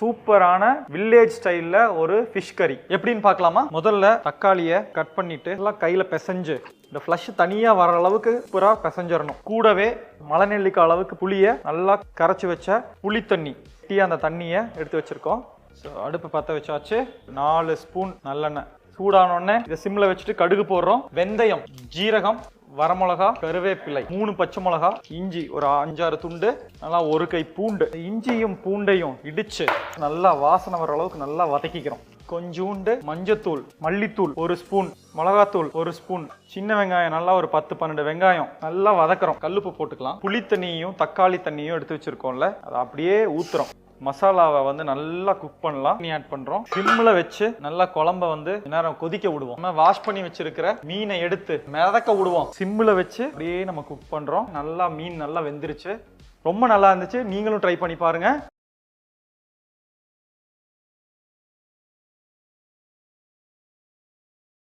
சூப்பரான வில்லேஜ் ஸ்டைல்ல ஒரு ஃபிஷ் கறி எப்படின்னு பார்க்கலாமா? முதல்ல தக்காளியை கட் பண்ணிட்டு எல்லாம் கையில பிசைஞ்சு இந்த ஃப்ளஷ் தனியா வர அளவுக்கு பூரா பிசைஞ்சிடணும். கூடவே மலைநெல்லிக்காய் அளவுக்கு புளியை நல்லா கரைச்சி வச்ச புளி தண்ணி. டீ அந்த தண்ணியை எடுத்து வச்சிருக்கோம். ஸோ அடுப்பு பற்ற வச்சாச்சு. நாலு ஸ்பூன் நல்லெண்ணெய். சூடான உடனே இதை சிம்ல வச்சுட்டு கடுகு போடுறோம். வெந்தயம் ஜீரகம் வரமிளகா கருவேப்பிலை மூணு பச்சை மிளகா இஞ்சி ஒரு அஞ்சாறு துண்டு நல்லா ஒரு கை பூண்டு. இஞ்சியும் பூண்டையும் இடிச்சு நல்லா வாசனை வர அளவுக்கு நல்லா வதக்கிக்கிறோம். கொஞ்சூண்டு மஞ்சத்தூள் மல்லித்தூள் ஒரு ஸ்பூன் மிளகாத்தூள் ஒரு ஸ்பூன் சின்ன வெங்காயம் நல்லா ஒரு பத்து பன்னெண்டு வெங்காயம் நல்லா வதக்குறோம். கல்லுப்பு போட்டுக்கலாம். புளி தண்ணியும் தக்காளி தண்ணியும் எடுத்து வச்சிருக்கோம்ல அதை அப்படியே ஊத்துறோம். மசாலாவை வந்து நல்லா குக் பண்ணலாம். நீ ஆட் பண்றோம். சிம்ல வச்சு நல்லா குழம்ப வந்து நேரம் கொதிக்க விடுவோம். நம்ம வாஷ் பண்ணி வச்சிருக்கிற மீனை எடுத்து மிதக்க விடுவோம். சிம்ல வச்சு அப்படியே நம்ம குக் பண்றோம். நல்லா மீன் நல்லா வெந்துருச்சு. ரொம்ப நல்லா இருந்துச்சு. நீங்களும் ட்ரை பண்ணி பாருங்க.